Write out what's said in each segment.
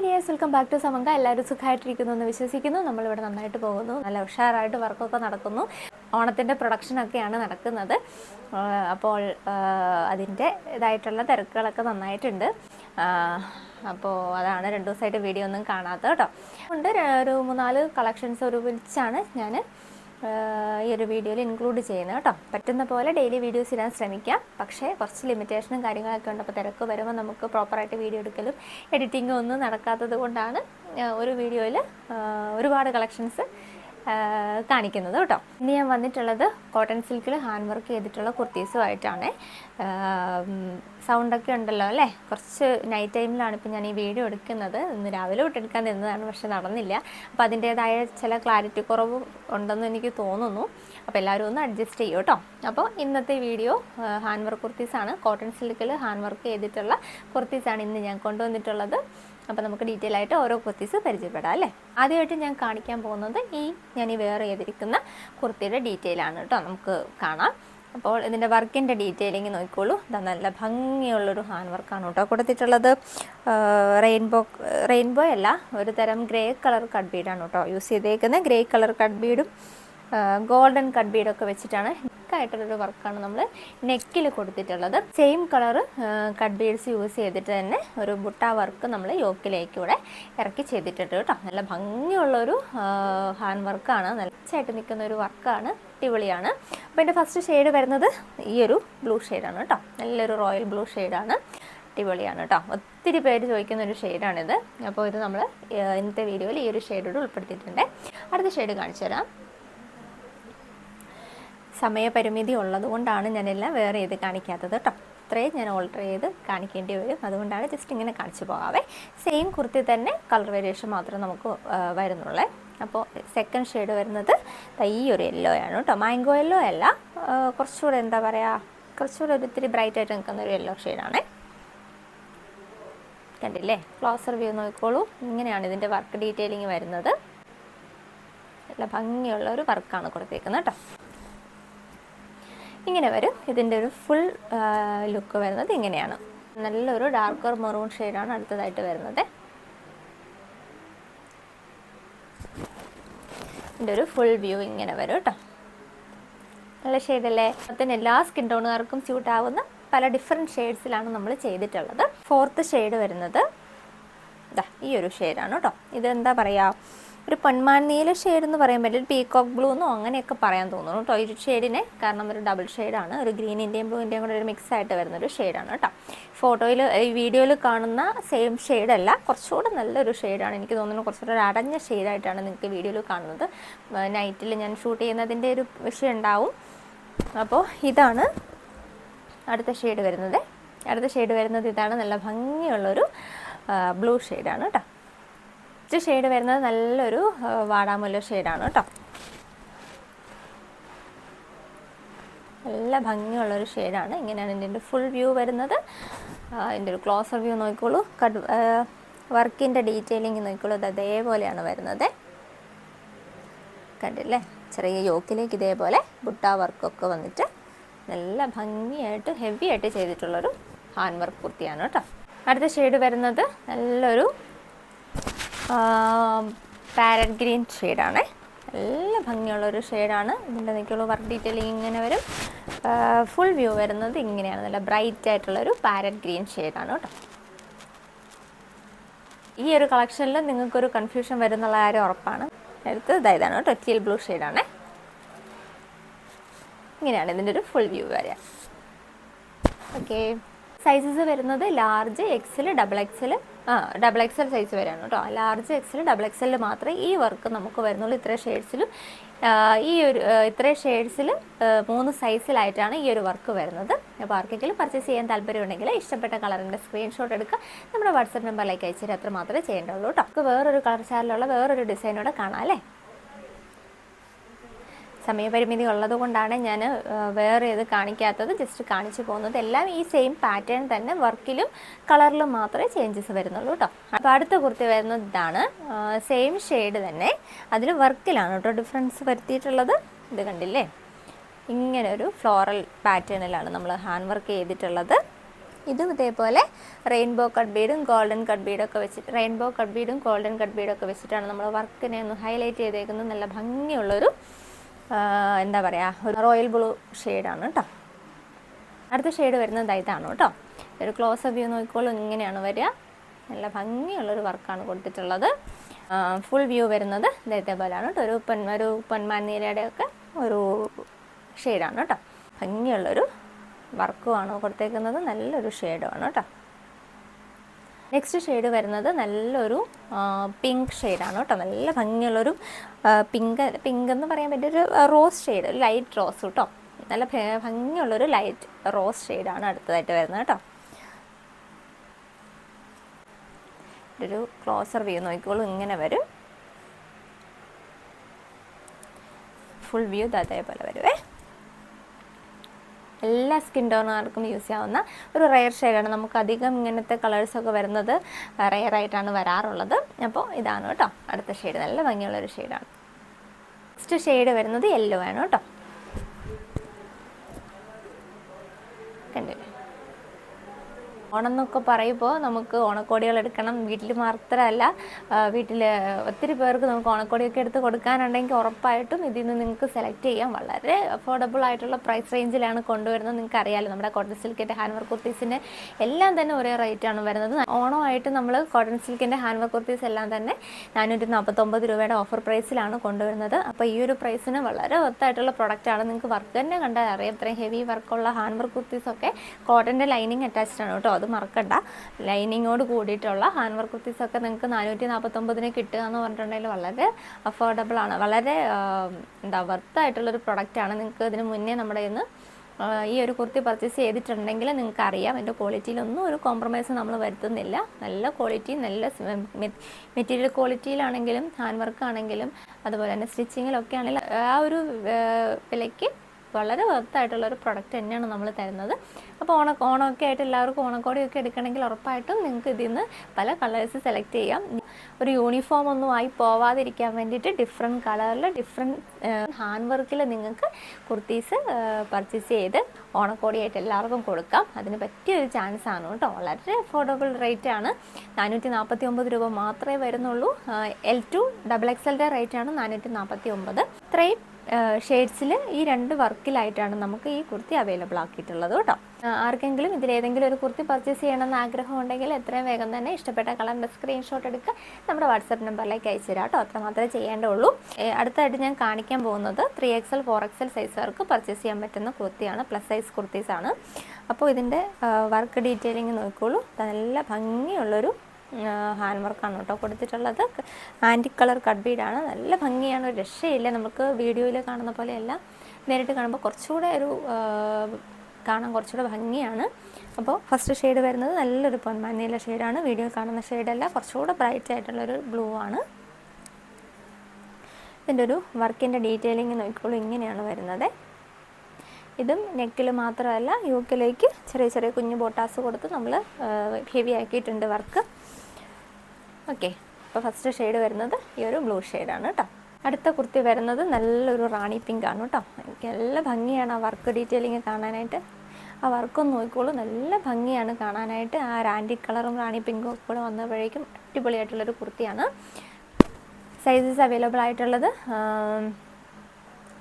Hi dears welcome back to സമങ്ക എല്ലാവരും സുഖമായിട്ടിരിക്കുന്നു എന്ന് വിശ്വസിക്കുന്നു. നമ്മളിവിടെ നന്നായിട്ട് പോകുന്നു. നല്ല ഉഷാറായിട്ട് വർക്കൊക്കെ നടക്കുന്നു. ഓണത്തിന്റെ പ്രൊഡക്ഷനൊക്കെയാണ് നടക്കുന്നത്. അപ്പോൾ അതിന്റെ ഇതായിട്ടുള്ള തിരക്കുകളൊക്കെ നന്നായിട്ടുണ്ട്. അപ്പോൾ അതാണ് രണ്ട് ദിവസമായിട്ട് വീഡിയോ ഒന്നും കാണാത്തത് കേട്ടോ. ഉണ്ട് ഒരു മൂന്നാൽ കളക്ഷൻസ് ഒരു വിളിച്ചാണ് ഞാൻ ഈ ഒരു വീഡിയോയിൽ ഇൻക്ലൂഡ് ചെയ്യുന്നത് കേട്ടോ. പറ്റുന്ന പോലെ ഡെയിലി വീഡിയോസ് ഇടാൻ ശ്രമിക്കാം. പക്ഷേ കുറച്ച് ലിമിറ്റേഷനും കാര്യങ്ങളൊക്കെ ഉണ്ട്. അപ്പോൾ തിരക്ക് വരുമ്പോൾ നമുക്ക് പ്രോപ്പറായിട്ട് വീഡിയോ എടുക്കലും എഡിറ്റിങ്ങും ഒന്നും നടക്കാത്തത് കൊണ്ടാണ് ഒരു വീഡിയോയിൽ ഒരുപാട് കളക്ഷൻസ് കാണിക്കുന്നത് കേട്ടോ. ഇനി ഞാൻ വന്നിട്ടുള്ളത് കോട്ടൺ സിൽക്കിൽ ഹാൻഡ് വർക്ക് ചെയ്തിട്ടുള്ള കുർത്തീസുമായിട്ടാണ്. സൗണ്ടൊക്കെ ഉണ്ടല്ലോ അല്ലേ? കുറച്ച് നൈറ്റ് ടൈമിലാണ് ഇപ്പം ഞാൻ ഈ വീഡിയോ എടുക്കുന്നത്. ഇന്ന് രാവിലെ തൊട്ട് എടുക്കാൻ നിന്നതാണ് പക്ഷെ നടന്നില്ല. അപ്പോൾ അതിന്റേതായ ചില ക്ലാരിറ്റി കുറവും ഉണ്ടെന്ന് എനിക്ക് തോന്നുന്നു. അപ്പോൾ എല്ലാവരും ഒന്ന് അഡ്ജസ്റ്റ് ചെയ്യും കേട്ടോ. അപ്പോൾ ഇന്നത്തെ വീഡിയോ ഹാൻഡ് വർക്ക് കുർത്തീസാണ്. കോട്ടൺ സിൽക്കിൽ ഹാൻഡ് വർക്ക് ചെയ്തിട്ടുള്ള കുർത്തീസാണ് ഇന്ന് ഞാൻ കൊണ്ടുവന്നിട്ടുള്ളത്. അപ്പോൾ നമുക്ക് ഡീറ്റെയിൽ ആയിട്ട് ഓരോ കുർത്തീസ് പരിചയപ്പെടാം അല്ലേ? ആദ്യമായിട്ട് ഞാൻ കാണിക്കാൻ പോകുന്നത് ഈ ഞാൻ ഈ വെയർ ചെയ്തിരിക്കുന്ന കുർത്തിയുടെ ഡീറ്റെയിൽ ആണ് കേട്ടോ. നമുക്ക് കാണാം. അപ്പോൾ ഇതിന്റെ വർക്കിന്റെ ഡീറ്റെയിലിങ് നോക്കിക്കോളൂ. ഇതാ നല്ല ഭംഗിയുള്ളൊരു ഹാൻഡ് വർക്കാണ് കേട്ടോ കൊടുത്തിട്ടുള്ളത്. റെയിൻബോ റെയിൻബോ അല്ല ഒരു തരം ഗ്രേ കളർ കട്ട് ബീഡാണ് കേട്ടോ യൂസ് ചെയ്തേക്കുന്നത്. ഗ്രേ കളർ കട്ട് ബീഡും ഗോൾഡൻ കട്ട് ബീഡൊക്കെ വെച്ചിട്ടാണ് നെക്കായിട്ടുള്ളൊരു വർക്കാണ് നമ്മൾ നെക്കിൽ കൊടുത്തിട്ടുള്ളത്. Same colour cut beads use ചെയ്തിട്ട് തന്നെ ഒരു ബുട്ട വർക്ക് നമ്മൾ യോക്കിലേക്ക് ഇവിടെ ഇറക്കി ചെയ്തിട്ടുണ്ട് കേട്ടോ. നല്ല ഭംഗിയുള്ളൊരു ഹാൻഡ് വർക്കാണ് നല്ല നല്ലതായിട്ട് നിൽക്കുന്ന ഒരു വർക്കാണ്. അടിപൊളിയാണ്. അപ്പോൾ എന്റെ ഫസ്റ്റ് ഷെയ്ഡ് വരുന്നത് ഈ ഒരു ബ്ലൂ ഷെയ്ഡാണ് കേട്ടോ. നല്ലൊരു റോയൽ ബ്ലൂ ഷെയ്ഡാണ് അടിപൊളിയാണ് കേട്ടോ. ഒത്തിരി പേര് ചോദിക്കുന്ന ഒരു ഷെയ്ഡാണിത് അപ്പോൾ ഇത് നമ്മൾ ഇന്നത്തെ വീഡിയോയിൽ ഈ ഒരു ഷെയ്ഡോട് ഉൾപ്പെടുത്തിയിട്ടുണ്ട്. അടുത്ത ഷെയ്ഡ് കാണിച്ചു തരാം സമയപരിമിതി ഉള്ളതുകൊണ്ടാണ് ഞാനെല്ലാം വേറെ ചെയ്ത് കാണിക്കാത്തത് കേട്ടോ അത്രയും ഞാൻ ഓൾട്ടർ ചെയ്ത് കാണിക്കേണ്ടി വരും. അതുകൊണ്ടാണ് ജസ്റ്റ് ഇങ്ങനെ കാണിച്ചു പോകാവേ. സെയിം കുർത്തി തന്നെ കളർ വേരിയേഷൻ മാത്രം നമുക്ക് വരുന്നുള്ളേ. അപ്പോൾ സെക്കൻഡ് ഷെയ്ഡ് വരുന്നത് ഈ ഒരു യെല്ലോ ആണ് കേട്ടോ മാംഗോ യെല്ലോ അല്ല. കുറച്ചുകൂടെ എന്താ പറയുക കുറച്ചുകൂടെ ഒരു ഇത്തിരി ബ്രൈറ്റ് ആയിട്ട് നിൽക്കുന്ന ഒരു യെല്ലോ ഷെയ്ഡാണേ കണ്ടില്ലേ? ക്ലോസർ വ്യൂ നോക്കിക്കോളൂ. ഇങ്ങനെയാണ് ഇതിന്റെ വർക്ക് ഡീറ്റെയിലിംഗ് വരുന്നത്. നല്ല ഭംഗിയുള്ള ഒരു വർക്കാണ് കൊടുത്തേക്കുന്നത് കേട്ടോ ഇങ്ങനെ വരും. ഇതിന്റെ ഒരു ഫുൾ ലുക്ക് വരുന്നത് ഇങ്ങനെയാണ്. നല്ലൊരു ഡാർക്കർ മെറൂൺ ഷെയ്ഡാണ് അടുത്തതായിട്ട് വരുന്നത്. ഇതിന്റെ ഒരു ഫുൾ വ്യൂ ഇങ്ങനെ വരും കേട്ടോ നല്ല ഷെയ്ഡല്ലേ അതിന് എല്ലാ സ്കിൻ ടോണുകാർക്കും സ്യൂട്ട് ആവുന്ന പല ഡിഫറെന്റ് ഷെയ്ഡ്സിലാണ് നമ്മൾ ചെയ്തിട്ടുള്ളത്. ഫോർത്ത് ഷെയ്ഡ് വരുന്നത്. ദാ ഈ ഒരു ഷെയ്ഡാണ് കേട്ടോ ഇതെന്താ പറയുക ഒരു പൊന്മാൻ നീല ഷെയ്ഡ് എന്ന് പറയാൻ പറ്റില്ല. പീകോക്ക് ബ്ലൂ എന്നോ അങ്ങനെയൊക്കെ പറയാൻ തോന്നുന്നു കേട്ടോ. ഈ ഷെയ്ഡിനെ കാരണം ഒരു ഡബിൾ ഷെയ്ഡാണ് ഒരു ഗ്രീനിന്റെയും ബ്ലൂവിന്റെയും കൂടെ ഒരു മിക്സ് ആയിട്ട് വരുന്ന ഒരു ഷെയ്ഡാണ് കേട്ടോ. ഫോട്ടോയിൽ ഈ വീഡിയോയിൽ കാണുന്ന സെയിം ഷെയ്ഡല്ല കുറച്ചുകൂടെ നല്ലൊരു ഷെയ്ഡാണ് എനിക്ക് തോന്നുന്നു കുറച്ചുകൂടെ ഒരു അടഞ്ഞ ഷെയ്ഡായിട്ടാണ് നിങ്ങൾക്ക് വീഡിയോയിൽ കാണുന്നത്. നൈറ്റിൽ ഞാൻ ഷൂട്ട് ചെയ്യുന്നതിന്റെ ഒരു വിഷയം ഉണ്ടാവും. അപ്പോൾ ഇതാണ് അടുത്ത ഷെയ്ഡ് വരുന്നത്. അടുത്ത ഷെയ്ഡ് വരുന്നത് ഇതാണ്. നല്ല ഭംഗിയുള്ളൊരു ബ്ലൂ ഷെയ്ഡാണ് കേട്ടോ. നെക്സ്റ്റ് ഷെയ്ഡ് വരുന്നത് നല്ലൊരു വാടാമുല്ല ഷെയ്ഡാണ് കേട്ടോ. നല്ല ഭംഗിയുള്ളൊരു ഷെയ്ഡാണ് ഇങ്ങനെയാണ് ഇതിന്റെ ഫുൾ വ്യൂ വരുന്നത്. എന്റെ ഒരു ക്ലോസർ വ്യൂ നോക്കിക്കോളൂ. കട്ട് വർക്കിന്റെ ഡീറ്റെയിലിംഗ് നോക്കിക്കോളൂ. അത് അതേപോലെയാണ് വരുന്നത്. കണ്ടില്ലേ? ചെറിയ യോക്കിലേക്ക് ഇതേപോലെ ബുട്ട വർക്കൊക്കെ വന്നിട്ട് നല്ല ഭംഗിയായിട്ട് ഹെവി ആയിട്ട് ചെയ്തിട്ടുള്ളൊരു ഹാൻഡ് വർക്ക് കുർത്തിയാണ് കേട്ടോ. അടുത്ത ഷെയ്ഡ് വരുന്നത് നല്ലൊരു പാരറ്റ് ഗ്രീൻ ഷെയ്ഡാണേ. നല്ല ഭംഗിയുള്ളൊരു ഷെയ്ഡാണ്. ഇതിന്റെ നിൽക്കുള്ള വർക്ക് ഡീറ്റെയിലിംഗ് ഇങ്ങനെ വരും. ഫുൾ വ്യൂ വരുന്നത് ഇങ്ങനെയാണ്. നല്ല ബ്രൈറ്റ് ആയിട്ടുള്ളൊരു പാരറ്റ് ഗ്രീൻ ഷെയ്ഡാണ് കേട്ടോ. ഈ ഒരു കളക്ഷനിൽ നിങ്ങൾക്കൊരു കൺഫ്യൂഷൻ വരുന്നുള്ള കാര്യം ഉറപ്പാണ്. അടുത്ത് ഇതായതാണ് കേട്ടോ ടീൽ ബ്ലൂ ഷെയ്ഡാണേ. ഇങ്ങനെയാണ് ഇതിന്റെ ഒരു ഫുൾ വ്യൂ വരിക. ഓക്കെ സൈസസ് വരുന്നത് ലാർജ് എക്സൽ ഡബിൾ എക്സൽ ആ ഡബിൾ എക്സൽ സൈസ് വരെയാണ് കേട്ടോ ലാർജ് എക്സൽ ഡബിൾ എക്സലിൽ മാത്രമേ ഈ വർക്ക് നമുക്ക് വരുന്നുള്ളൂ. ഇത്ര ഷെയ്ഡ്സിലും ഈ ഒരു ഇത്രയും ഷെയ്ഡ്സിൽ മൂന്ന് സൈസിലായിട്ടാണ് ഈ ഒരു വർക്ക് വരുന്നത്. അപ്പോൾ ആർക്കെങ്കിലും പർച്ചേസ് ചെയ്യാൻ താല്പര്യമുണ്ടെങ്കിൽ ഇഷ്ടപ്പെട്ട കളറിന്റെ സ്ക്രീൻഷോട്ട് എടുക്കുക. നമ്മുടെ വാട്സപ്പ് നമ്പറിലേക്ക് അയച്ചിട്ട് അത്ര മാത്രമേ ചെയ്യേണ്ടുള്ളൂ കേട്ടോ നമുക്ക് വേറൊരു കളർ ചാനലുള്ള വേറൊരു ഡിസൈനോടെ കാണാം അല്ലേ? സമയപരിമിതി ഉള്ളത് കൊണ്ടാണ് ഞാൻ വേറെ ഇത് കാണിക്കാത്തത് ജസ്റ്റ് കാണിച്ചു പോകുന്നത്. എല്ലാം ഈ സെയിം പാറ്റേൺ തന്നെ വർക്കിലും കളറിലും മാത്രമേ ചേഞ്ചസ് വരുന്നുള്ളൂ കേട്ടോ അപ്പോൾ അടുത്ത കുർത്തി വരുന്നത് ഇതാണ് സെയിം ഷെയ്ഡ് തന്നെ. അതിൽ വർക്കിലാണ് കേട്ടോ ഡിഫറൻസ് വരുത്തിയിട്ടുള്ളത്. ഇത് കണ്ടില്ലേ? ഇങ്ങനെ ഒരു ഫ്ലോറൽ പാറ്റേണിലാണ് നമ്മൾ ഹാൻഡ് വർക്ക് ചെയ്തിട്ടുള്ളത്. ഇതും ഇതേപോലെ റെയിൻബോ കട്ട് ബീഡും ഗോൾഡൻ കട്ട് ബീഡും ഒക്കെ വെച്ചിട്ട് റെയിൻബോ കട്ട് ബീഡും ഗോൾഡൻ കട്ട് ബീഡും ഒക്കെ വെച്ചിട്ടാണ് നമ്മൾ വർക്കിനെ ഒന്ന് ഹൈലൈറ്റ് ചെയ്തേക്കുന്നത്. നല്ല ഭംഗിയുള്ളൊരു എന്താ പറയുക ഒരു റോയൽ ബ്ലൂ ഷെയ്ഡാണ് കേട്ടോ അടുത്ത ഷെയ്ഡ് വരുന്നത് ഇതാണ് കേട്ടോ ഒരു ക്ലോസ് വ്യൂ നോക്കിക്കോളും ഇങ്ങനെയാണ് വരിക. നല്ല ഭംഗിയുള്ളൊരു വർക്കാണ് കൊടുത്തിട്ടുള്ളത്. ഫുൾ വ്യൂ വരുന്നത് ഇതേപോലെയാണ് കേട്ടോ ഒരു പൊൻ ഒരു പെൺമാനീരയുടെ ഒക്കെ ഒരു ഷെയ്ഡാണ് കേട്ടോ ഭംഗിയുള്ളൊരു വർക്കുമാണ് കൊടുത്തേക്കുന്നത്. നല്ലൊരു ഷെയ്ഡുമാണ് കേട്ടോ നെക്സ്റ്റ് ഷെയ്ഡ് വരുന്നത് നല്ലൊരു പിങ്ക് ഷെയ്ഡാണ് കേട്ടോ. നല്ല ഭംഗിയുള്ളൊരു പിങ്ക് പിങ്ക് എന്ന് പറയാൻ പറ്റിയ ഒരു റോസ് ഷെയ്ഡ് ലൈറ്റ് റോസ് കേട്ടോ നല്ല ഭംഗിയുള്ളൊരു ലൈറ്റ് റോസ് ഷെയ്ഡാണ് അടുത്തതായിട്ട് വരുന്നത് കേട്ടോ. ഒരു ക്ലോസർ വ്യൂ നോക്കിക്കോളൂ ഇങ്ങനെ വരും. ഫുൾ വ്യൂ അതേപോലെ വരുവേ. എല്ലാ സ്കിൻ ടോണുകാർക്കും യൂസ് ചെയ്യാവുന്ന ഒരു റെയർ ഷെയ്ഡാണ്. നമുക്ക് അധികം ഇങ്ങനത്തെ കളേഴ്സൊക്കെ വരുന്നത് റെയർ ആയിട്ടാണ് വരാറുള്ളത്. അപ്പോൾ ഇതാണ് കേട്ടോ. അടുത്ത ഷെയ്ഡ്. നല്ല ഭംഗിയുള്ളൊരു ഷെയ്ഡാണ്. നെക്സ്റ്റ് ഷെയ്ഡ് വരുന്നത് യെല്ലോ ആണ് കേട്ടോ കണ്ടില്ലേ ഓണം എന്നൊക്കെ പറയുമ്പോൾ നമുക്ക് ഓണക്കോടികൾ എടുക്കണം. വീട്ടിൽ മാത്രമല്ല വീട്ടിൽ ഒത്തിരി പേർക്ക് നമുക്ക് ഓണക്കോടിയൊക്കെ എടുത്ത് കൊടുക്കാനുണ്ടെങ്കിൽ ഉറപ്പായിട്ടും ഇതിൽ നിന്ന് നിങ്ങൾക്ക് സെലക്ട് ചെയ്യാം വളരെ അഫോർഡബിൾ ആയിട്ടുള്ള പ്രൈസ് റേഞ്ചിലാണ് കൊണ്ടുവരുന്നത്. നിങ്ങൾക്ക് അറിയാമല്ലോ നമ്മുടെ കോട്ടൺ സിൽക്കിന്റെ ഹാൻഡ് വർക്ക് കുർത്തീസിന്റെ എല്ലാം തന്നെ ഒരേ റേറ്റാണ് വരുന്നത്. ഓണമായിട്ട് നമ്മൾ കോട്ടൺ സിൽക്കിന്റെ ഹാൻഡ് വർക്ക് കുർത്തീസ് എല്ലാം തന്നെ നാനൂറ്റി നാൽപ്പത്തൊമ്പത് രൂപയുടെ ഓഫർ പ്രൈസിലാണ് കൊണ്ടുവരുന്നത്. അപ്പോൾ ഈ ഒരു പ്രൈസിന് വളരെ ഒത്തായിട്ടുള്ള പ്രൊഡക്റ്റാണ് നിങ്ങൾക്ക് വർക്ക് തന്നെ കണ്ടാൽ അറിയാം ഇത്രയും ഹെവി വർക്കുള്ള ഹാൻഡ് വർക്ക് കുർത്തീസൊക്കെ കോട്ടന്റെ ലൈനിങ് അറ്റാച്ച്ഡ് ആണ് കേട്ടോ. അത് മറക്കണ്ട. ലൈനിങ്ങോട് കൂടിയിട്ടുള്ള ഹാൻഡ് വർക്ക് കുർത്തീസൊക്കെ നിങ്ങൾക്ക് നാനൂറ്റി നാൽപ്പത്തൊമ്പതിന് കിട്ടുക എന്ന് പറഞ്ഞിട്ടുണ്ടെങ്കിൽ വളരെ അഫോർഡബിൾ ആണ്. വളരെ എന്താ വർത്ത് എന്താ വർത്തായിട്ടുള്ളൊരു ആണ് നിങ്ങൾക്ക് ഇതിന് മുന്നേ നമ്മുടെ ഇന്ന് ഈ ഒരു കുർത്തി പർച്ചേസ് ചെയ്തിട്ടുണ്ടെങ്കിൽ നിങ്ങൾക്ക് അറിയാം എന്റെ ക്വാളിറ്റിയിലൊന്നും ഒരു കോംപ്രമൈസ് നമ്മൾ വരുത്തുന്നില്ല. നല്ല ക്വാളിറ്റി നല്ല മെറ്റീരിയൽ ക്വാളിറ്റിയിലാണെങ്കിലും ഹാൻഡ് വർക്ക് ആണെങ്കിലും അതുപോലെ തന്നെ സ്റ്റിച്ചിങ്ങിലൊക്കെ ആണെങ്കിലും ആ ഒരു വിലയ്ക്ക് വളരെ വർത്തായിട്ടുള്ള ഒരു പ്രൊഡക്റ്റ് തന്നെയാണ് നമ്മൾ തരുന്നത്. അപ്പോൾ ഓണ ഓണമൊക്കെ ആയിട്ട് എല്ലാവർക്കും ഓണക്കോടിയൊക്കെ എടുക്കണമെങ്കിൽ ഉറപ്പായിട്ടും നിങ്ങൾക്ക് ഇതിൽ നിന്ന് പല കളേഴ്സ് സെലക്ട് ചെയ്യാം. ഒരു യൂണിഫോം ഒന്നും ആയി പോവാതിരിക്കാൻ വേണ്ടിയിട്ട് ഡിഫറെന്റ് കളറിൽ ഡിഫറെന്റ് ഹാൻഡ് വർക്കിൽ നിങ്ങൾക്ക് കുർത്തീസ് പർച്ചേസ് ചെയ്ത് ഓണക്കോടിയായിട്ട് എല്ലാവർക്കും കൊടുക്കാം. അതിന് പറ്റിയൊരു ചാൻസ് ആണ് കേട്ടോ. വളരെ അഫോർഡബിൾ റേറ്റ് ആണ്. നാനൂറ്റി നാൽപ്പത്തി ഒമ്പത് രൂപ മാത്രമേ വരുന്നുള്ളൂ. എൽ ടു ഡബിൾ എക്സ് എക്സലിന്റെ റേറ്റ് ആണ് നാനൂറ്റി നാൽപ്പത്തി ഒമ്പത് ഇത്രയും ഷെയ്ഡ്സിൽ ഈ രണ്ട് വർക്കിലായിട്ടാണ് നമുക്ക് ഈ കുർത്തി അവൈലബിൾ ആക്കിയിട്ടുള്ളത് കേട്ടോ. ആർക്കെങ്കിലും ഇതിലേതെങ്കിലും ഒരു കുർത്തി പർച്ചേസ് ചെയ്യണമെന്ന് ആഗ്രഹം ഉണ്ടെങ്കിൽ എത്രയും വേഗം തന്നെ ഇഷ്ടപ്പെട്ട കളറിന്റെ സ്ക്രീൻഷോട്ട് എടുക്കുക നമ്മുടെ വാട്സപ്പ് നമ്പറിലേക്ക് അയച്ചു തരാം കേട്ടോ. അത്ര മാത്രമേ ചെയ്യേണ്ടുള്ളൂ. അടുത്തായിട്ട് ഞാൻ കാണിക്കാൻ പോകുന്നത് ത്രീ എക്സൽ ഫോർ എക്സൽ സൈസുകാർക്ക് പർച്ചേസ് ചെയ്യാൻ പറ്റുന്ന കുർത്തിയാണ്. പ്ലസ് സൈസ് കുർത്തീസാണ്. അപ്പോൾ ഇതിന്റെ വർക്ക് ഡീറ്റെയിലിംഗ് നോക്കിക്കോളൂ. നല്ല ഭംഗിയുള്ളൊരു ഹാൻഡ് വർക്കാണ് കേട്ടോ കൊടുത്തിട്ടുള്ളത്. ആന്റി കളർ കട്ട് ബീഡാണ് നല്ല ഭംഗിയാണ്. ഒരു രക്ഷയില്ല. നമുക്ക് വീഡിയോയിൽ കാണുന്ന പോലെയല്ല. നേരിട്ട് കാണുമ്പോൾ കുറച്ചുകൂടെ ഒരു കാണാൻ കുറച്ചുകൂടെ ഭംഗിയാണ്. അപ്പോൾ ഫസ്റ്റ് ഷെയ്ഡ് വരുന്നത് നല്ലൊരു പൊന്മാനീല ഷെയ്ഡാണ് വീഡിയോയിൽ കാണുന്ന ഷെയ്ഡല്ല കുറച്ചുകൂടെ ബ്രൈറ്റ് ആയിട്ടുള്ളൊരു ബ്ലൂ ആണ്. ഇതിന്റെ ഒരു വർക്കിന്റെ ഡീറ്റെയിലിംഗ് നോക്കിക്കോളൂ. ഇങ്ങനെയാണ് വരുന്നത്. ഇതും നെക്കിൽ മാത്രമല്ല. യൂക്കിലേക്ക് ചെറിയ ചെറിയ കുഞ്ഞു ബോട്ടാസ് കൊടുത്ത് നമ്മൾ ഹെവി ആക്കിയിട്ടുണ്ട് വർക്ക് ഓക്കെ. അപ്പോൾ ഫസ്റ്റ് ഷെയ്ഡ് വരുന്നത് ഈ ഒരു ബ്ലൂ ഷെയ്ഡാണ് കേട്ടോ അടുത്ത കുർത്തി വരുന്നത് നല്ലൊരു റാണി പിങ്ക് ആണ് കേട്ടോ എനിക്ക് നല്ല ഭംഗിയാണ് ആ വർക്ക് ഡീറ്റെയിലിങ് കാണാനായിട്ട്. ആ വർക്കും നോക്കിക്കോളൂ. നല്ല ഭംഗിയാണ് കാണാനായിട്ട്. ആ റാൻഡി കളറും റാണി പിങ്കും കൂടെ വന്നപ്പോഴേക്കും അടിപൊളിയായിട്ടുള്ളൊരു കുർത്തിയാണ്. സൈസസ് അവൈലബിൾ ആയിട്ടുള്ളത്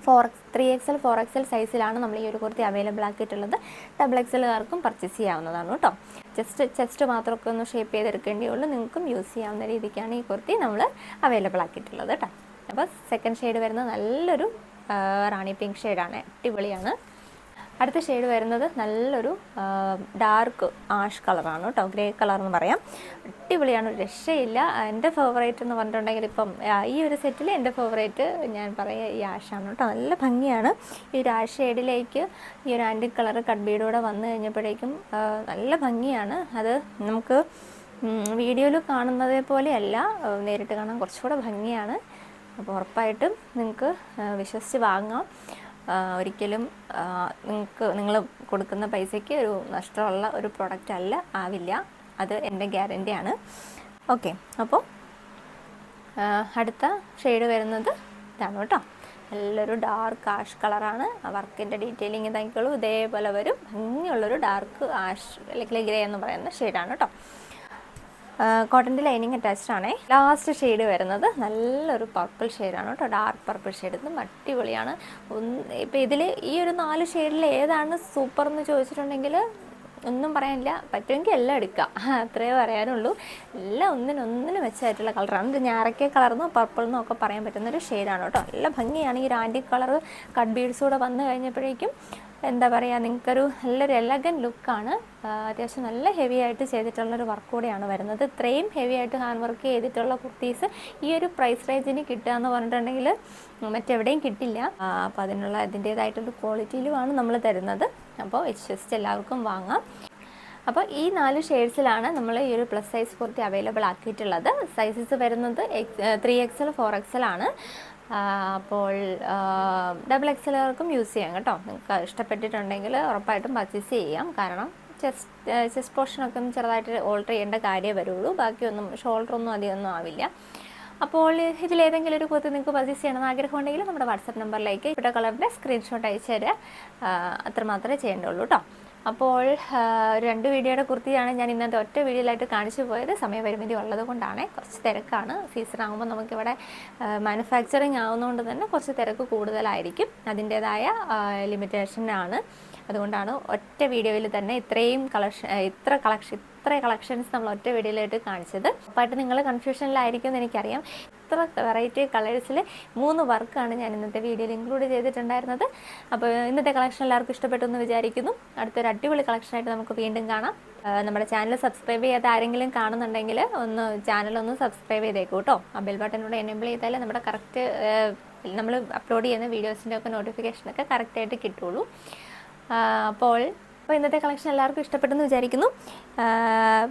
four X three XL four XL സൈസിലാണ് നമ്മൾ ഈ ഒരു കുർത്തി അവൈലബിൾ ആക്കിയിട്ടുള്ളത്. ഡബിൾ എക്സലുകാർക്കും പർച്ചേസ് ചെയ്യാവുന്നതാണ് കേട്ടോ ജസ്റ്റ് ചെസ്റ്റ് മാത്രമൊക്കെ ഒന്ന് ഷേപ്പ് ചെയ്തെടുക്കേണ്ടേ ഉള്ളൂ. നിങ്ങൾക്കും യൂസ് ചെയ്യാവുന്ന രീതിക്കാണ് ഈ കുർത്തി നമ്മൾ അവൈലബിൾ ആക്കിയിട്ടുള്ളത് കേട്ടോ അപ്പോൾ സെക്കൻഡ് ഷെയ്ഡ് വരുന്നത് നല്ലൊരു റാണി പിങ്ക് ഷെയ്ഡാണ് അടിപൊളിയാണ്. അടുത്ത ഷെയ്ഡ് വരുന്നത് നല്ലൊരു ഡാർക്ക് ആഷ് കളറാണ് കേട്ടോ. ഗ്രേ കളർ എന്ന് പറയാം. അടിപൊളിയാണ് രക്ഷയില്ല. എന്റെ ഫേവറേറ്റ് എന്ന് പറഞ്ഞിട്ടുണ്ടെങ്കിൽ ഇപ്പം ഈ ഒരു സെറ്റിൽ എന്റെ ഫേവറേറ്റ് ഞാൻ പറയുക ഈ ആഷാണ് കേട്ടോ. നല്ല ഭംഗിയാണ്. ഈ ഒരു ആഷ് ഷെയ്ഡിലേക്ക് ഈ ഒരു ആന്റി കളർ കട്ട് ബീഡൂടെ വന്നു കഴിഞ്ഞപ്പോഴേക്കും നല്ല ഭംഗിയാണ്. അത് നമുക്ക് വീഡിയോയിൽ കാണുന്നത് പോലെയല്ല. നേരിട്ട് കാണാൻ കുറച്ചുകൂടെ ഭംഗിയാണ്. അപ്പോൾ ഉറപ്പായിട്ടും നിങ്ങൾക്ക് വിശ്വസിച്ച് വാങ്ങാം. ഒരിക്കലും നിങ്ങൾക്ക് നിങ്ങൾ കൊടുക്കുന്ന പൈസയ്ക്ക് ഒരു നഷ്ടമുള്ള ഒരു പ്രോഡക്റ്റ് അല്ല ആവില്ല. അത് എന്റെ ഗ്യാരന്റിയാണ് ഓക്കെ അപ്പോൾ അടുത്ത ഷെയ്ഡ് വരുന്നത് ഇതാണ് കേട്ടോ. നല്ലൊരു ഡാർക്ക് ആഷ് കളറാണ് വർക്കിന്റെ ഡീറ്റെയിലിംഗ് ഇതാക്കിക്കോളൂ ഇതേപോലെ വരും. ഭംഗിയുള്ളൊരു ഡാർക്ക് ആഷ് അല്ലെങ്കിൽ ഗ്രേ എന്ന് പറയുന്ന ഷെയ്ഡാണ് കേട്ടോ. കോട്ടന്റെ ലൈനിങ് അറ്റാച്ച്ഡ് ആണേ. ലാസ്റ്റ് ഷെയ്ഡ് വരുന്നത് നല്ലൊരു പർപ്പിൾ ഷെയ്ഡാണ് കേട്ടോ. ഡാർക്ക് പർപ്പിൾ ഷെയ്ഡ് ഇതും അടിപൊളിയാണ്. ഒന്ന് ഇപ്പോൾ ഇതിൽ ഈ ഒരു നാല് ഷെയ്ഡിൽ ഏതാണ് സൂപ്പർ എന്ന് ചോദിച്ചിട്ടുണ്ടെങ്കിൽ ഒന്നും പറയാനില്ല. പറ്റുമെങ്കിൽ എല്ലാം എടുക്കാം. അത്രേ പറയാനുള്ളൂ. എല്ലാം ഒന്നിനൊന്നിന് മെച്ചമായിട്ടുള്ള കളറാണ് ഇത് ഞാറക്കെ കളർന്നോ പർപ്പിൾ എന്നോ ഒക്കെ പറയാൻ പറ്റുന്ന ഒരു ഷെയ്ഡാണ് കേട്ടോ. നല്ല ഭംഗിയാണ് ഈ ഒരു ആന്റി കളർ കട്ട് ബീഡ്സ് കൂടെ വന്നു കഴിഞ്ഞപ്പോഴേക്കും എന്താ പറയുക നിങ്ങൾക്കൊരു നല്ലൊരു എലഗൻ ലുക്കാണ് അത്യാവശ്യം നല്ല ഹെവി ആയിട്ട് ചെയ്തിട്ടുള്ളൊരു വർക്ക് കൂടെയാണ് വരുന്നത്. ഇത്രയും ഹെവി ആയിട്ട് ഹാൻഡ് വർക്ക് ചെയ്തിട്ടുള്ള കുർത്തീസ് ഈ ഒരു പ്രൈസ് റേഞ്ചിന് കിട്ടുക എന്ന് പറഞ്ഞിട്ടുണ്ടെങ്കിൽ മറ്റെവിടെയും കിട്ടില്ല. അപ്പോൾ അതിനുള്ള അതിന്റേതായിട്ടൊരു ക്വാളിറ്റിയിലുമാണ് നമ്മൾ തരുന്നത്. അപ്പോൾ വിശ്വസിച്ച് എല്ലാവർക്കും വാങ്ങാം. അപ്പോൾ ഈ നാല് ഷെയ്ഡ്സിലാണ് നമ്മൾ ഈ ഒരു പ്ലസ് സൈസ് കുർത്തി അവൈലബിൾ ആക്കിയിട്ടുള്ളത്. സൈസസ് വരുന്നത് X three XL four XL ആണ്. അപ്പോൾ ഡബിൾ എക്സലുകാർക്കും യൂസ് ചെയ്യാം കേട്ടോ. നിങ്ങൾക്ക് ഇഷ്ടപ്പെട്ടിട്ടുണ്ടെങ്കിൽ ഉറപ്പായിട്ടും പർച്ചേസ് ചെയ്യാം. കാരണം ചെസ്റ്റ് ചെസ്റ്റ് പോർഷനൊക്കെ ചെറുതായിട്ട് ഓൾട്ടർ ചെയ്യേണ്ട കാര്യമേ വരുള്ളൂ. ബാക്കിയൊന്നും ഷോൾഡറൊന്നും അധികമൊന്നും ആവില്ല. അപ്പോൾ ഇതിലേതെങ്കിലും ഒരു കുർത്തി നിങ്ങൾക്ക് പർച്ചേസ് ചെയ്യണമെന്ന് ആഗ്രഹമുണ്ടെങ്കിൽ നമ്മുടെ വാട്സപ്പ് നമ്പറിലേക്ക് ഇവിടെ കളറിന്റെ സ്ക്രീൻഷോട്ട് അയച്ചു തരിക ആ, അത്രമാത്രമേ ചെയ്യേണ്ടുള്ളൂ കേട്ടോ. അപ്പോൾ രണ്ട് വീഡിയോയുടെ കുർത്തിയാണ് ഞാൻ ഇന്നത്തെ ഒറ്റ വീഡിയോയിലായിട്ട് കാണിച്ചു പോയത്. സമയപരിമിതി ഉള്ളത് കൊണ്ടാണ്. കുറച്ച് തിരക്കാണ്. സീസൺ ആകുമ്പോൾ നമുക്കിവിടെ മാനുഫാക്ചറിങ് ആവുന്നതുകൊണ്ട് തന്നെ കുറച്ച് തിരക്ക് കൂടുതലായിരിക്കും. അതിന്റേതായ ലിമിറ്റേഷനാണ് അതുകൊണ്ടാണ് ഒറ്റ വീഡിയോയിൽ തന്നെ ഇത്രയും കളക്ഷൻ ഇത്ര കളക്ഷൻ ഇത്ര കളക്ഷൻസ് നമ്മൾ ഒറ്റ വീഡിയോയിലായിട്ട് കാണിച്ചത്. അപ്പായിട്ട് നിങ്ങൾ കൺഫ്യൂഷനിലായിരിക്കും എന്ന് എനിക്കറിയാം. ഇത്ര വെറൈറ്റി കളേഴ്സിൽ മൂന്ന് വർക്കാണ് ഞാൻ ഇന്നത്തെ വീഡിയോയിൽ ഇൻക്ലൂഡ് ചെയ്തിട്ടുണ്ടായിരുന്നത്. അപ്പോൾ ഇന്നത്തെ കളക്ഷൻ എല്ലാവർക്കും ഇഷ്ടപ്പെട്ടു എന്ന് വിചാരിക്കുന്നു. അടുത്തൊരു അടിപൊളി കളക്ഷനായിട്ട് നമുക്ക് വീണ്ടും കാണാം. നമ്മുടെ ചാനൽ സബ്സ്ക്രൈബ് ചെയ്യാത്ത ആരെങ്കിലും കാണുന്നുണ്ടെങ്കിൽ ഒന്ന് ചാനൽ ഒന്ന് സബ്സ്ക്രൈബ് ചെയ്തേക്കൂ കേട്ടോ. ആ ബെൽ ബട്ടനോട് എനേബിൾ ചെയ്താൽ നമ്മുടെ കറക്റ്റ് നമ്മൾ അപ്ലോഡ് ചെയ്യുന്ന വീഡിയോസിന്റെ ഒക്കെ നോട്ടിഫിക്കേഷനൊക്കെ കറക്റ്റായിട്ട് കിട്ടുള്ളൂ. അപ്പോൾ അപ്പോൾ ഇന്നത്തെ കളക്ഷൻ എല്ലാവർക്കും ഇഷ്ടപ്പെട്ടെന്ന് വിചാരിക്കുന്നു.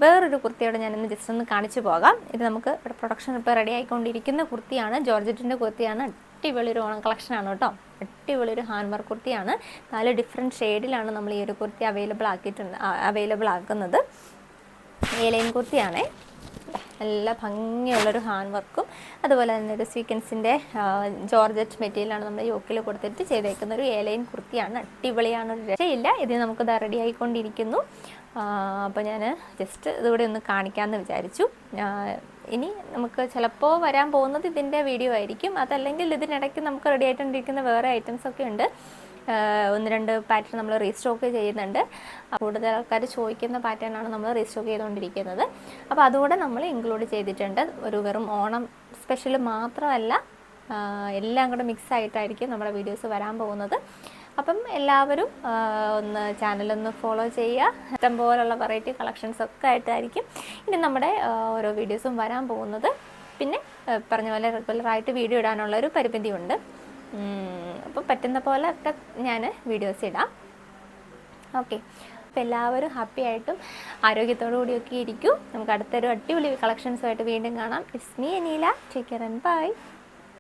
വേറൊരു കുർത്തിയോടെ ഞാനിന്ന് ജസ്റ്റ് ഒന്ന് കാണിച്ചു പോകാം. ഇത് നമുക്ക് ഇവിടെ പ്രൊഡക്ഷൻ ഇപ്പോൾ റെഡി ആയിക്കൊണ്ടിരിക്കുന്ന കുർത്തിയാണ്. ജോർജറ്റിന്റെ കുർത്തിയാണ്. അടിപൊളി ഒരു ഓണം കളക്ഷനാണ് കേട്ടോ. അടിപൊളി ഒരു ഹാൻഡ് വർക്ക് കുർത്തിയാണ്. നാല് ഡിഫറെന്റ് ഷെയ്ഡിലാണ് നമ്മൾ ഈ ഒരു കുർത്തി അവൈലബിൾ ആക്കിയിട്ടുണ്ട് അവൈലബിൾ ആക്കുന്നത്. ഏലൈൻ കുർത്തിയാണേ. നല്ല ഭംഗിയുള്ളൊരു ഹാൻഡ് വർക്കും. അതുപോലെ തന്നെ ഒരു സ്വീക്കൻസിന്റെ ജോർജറ്റ് മെറ്റീരിയലാണ് നമ്മൾ യോക്കിൽ കൊടുത്തിട്ട് ചെയ്തേക്കുന്ന ഒരു ഏലൈൻ കുർത്തിയാണ്. അടിപൊളിയാണ് ഒരു രക്ഷയില്ല. ഇത് നമുക്ക് ഇത് റെഡി ആയിക്കൊണ്ടിരിക്കുന്നു അപ്പോൾ ഞാൻ ജസ്റ്റ് ഇതുകൂടെ ഒന്ന് കാണിക്കാമെന്ന് വിചാരിച്ചു. ഇനി നമുക്ക് ചിലപ്പോൾ വരാൻ പോകുന്നത് ഇതിന്റെ വീഡിയോ ആയിരിക്കും. അതല്ലെങ്കിൽ ഇതിനിടയ്ക്ക് നമുക്ക് റെഡി ആയിട്ടുണ്ടിരിക്കുന്ന വേറെ ഐറ്റംസ് ഒക്കെ ഉണ്ട്. ഒന്ന് രണ്ട് പാറ്റേൺ നമ്മൾ റീസ്റ്റോക്ക് ചെയ്യുന്നുണ്ട്. കൂടുതൽ ആൾക്കാർ ചോദിക്കുന്ന പാറ്റേണാണ് നമ്മൾ റീസ്റ്റോക്ക് ചെയ്തുകൊണ്ടിരിക്കുന്നത്. അപ്പോൾ അതുകൂടെ നമ്മൾ ഇൻക്ലൂഡ് ചെയ്തിട്ടുണ്ട്. ഒരു വെറും ഓണം സ്പെഷ്യൽ മാത്രമല്ല എല്ലാം കൂടെ മിക്സ് ആയിട്ടായിരിക്കും നമ്മുടെ വീഡിയോസ് വരാൻ പോകുന്നത്. അപ്പം എല്ലാവരും ഒന്ന് ചാനലൊന്ന് ഫോളോ ചെയ്യുക. ഇഷ്ടം പോലുള്ള വെറൈറ്റി കളക്ഷൻസ് ഒക്കെ ആയിട്ടായിരിക്കും ഇനി നമ്മുടെ ഓരോ വീഡിയോസും വരാൻ പോകുന്നത്. പിന്നെ പറഞ്ഞ പോലെ റെഗുലറായിട്ട് വീഡിയോ ഇടാനുള്ള ഒരു പരിമിതിയുണ്ട്. അപ്പോൾ പറ്റുന്ന പോലെ ഒക്കെ ഞാൻ വീഡിയോസ് ഇടാം. ഓക്കെ അപ്പോൾ എല്ലാവരും ഹാപ്പി ആയിട്ടും ആരോഗ്യത്തോടു കൂടിയൊക്കെ ഇരിക്കും. നമുക്ക് അടുത്തൊരു അടിപൊളി കളക്ഷൻസുമായിട്ട് വീണ്ടും കാണാം. It's me Aneela. Take care and bye